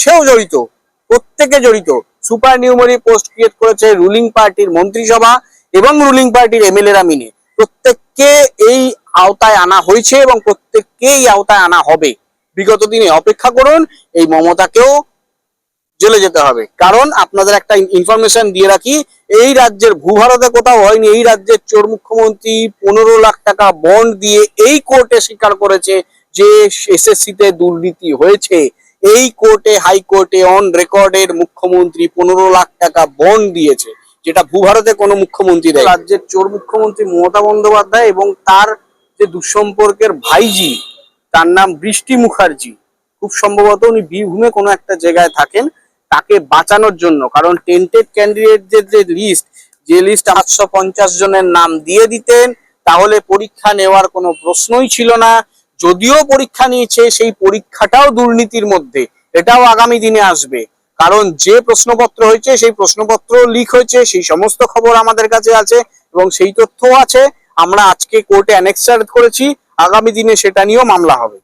সেও জড়িত, প্রত্যেকে জড়িত। সুপার নিউমারি পোস্ট ক্রিয়েট করেছে রুলিং পার্টির মন্ত্রিসভা এবং রুলিং পার্টির এমএলএরা মিলে। প্রত্যেককে এই আওতায় আনা হয়েছে এবং প্রত্যেককে এই আওতায় আনা হবে। বিগত দিনে অপেক্ষা করুন, এই মমতাকেও জেলে যেতে হবে। কারণ আপনাদের একটা ইনফরমেশন দিয়ে রাখি, এই রাজ্যের ভূভারতে কোথাও হয়নি, এই রাজ্যের চোর মুখ্যমন্ত্রী পনেরো লাখ টাকা বন্ড দিয়ে এই কোর্টে স্বীকার করেছে যে এসএসসি তে দুর্নীতি হয়েছে। এই কোর্টে হাইকোর্টে অন রেকর্ডের মুখ্যমন্ত্রী পনেরো লাখ টাকা বন্ড দিয়েছে, যেটা ভূভারতে কোনো মুখ্যমন্ত্রী দেয় রাজ্যের চোর মুখ্যমন্ত্রী মমতা বন্দ্যোপাধ্যায় এবং তার যে দুঃসম্পর্কের ভাইজি তার নাম বৃষ্টি মুখার্জি, খুব সম্ভবত উনি বীরভূমে কোনো একটা জায়গায় থাকেন, তাকে বাঁচানোর জন্য। কারণ টেন্টেড ক্যান্ডিডেটদের যে লিস্ট যে লিস্ট আটশো পঞ্চাশ জনের নাম দিয়ে দিতেন, তাহলে পরীক্ষা নেওয়ার কোনো প্রশ্নই ছিল না। যদিও পরীক্ষা নিয়েছে, সেই পরীক্ষাটাও দুর্নীতির মধ্যে। এটাও আগামী দিনে আসবে। কারণ যে প্রশ্নপত্র হয়েছে, সেই প্রশ্নপত্র লিক হয়েছে, সেই সমস্ত খবর আমাদের কাছে আছে এবং সেই তথ্যও আছে। আমরা আজকে কোর্টে অ্যানেক্সার করেছি। আগামী দিনে সেটা নিয়েও মামলা হবে।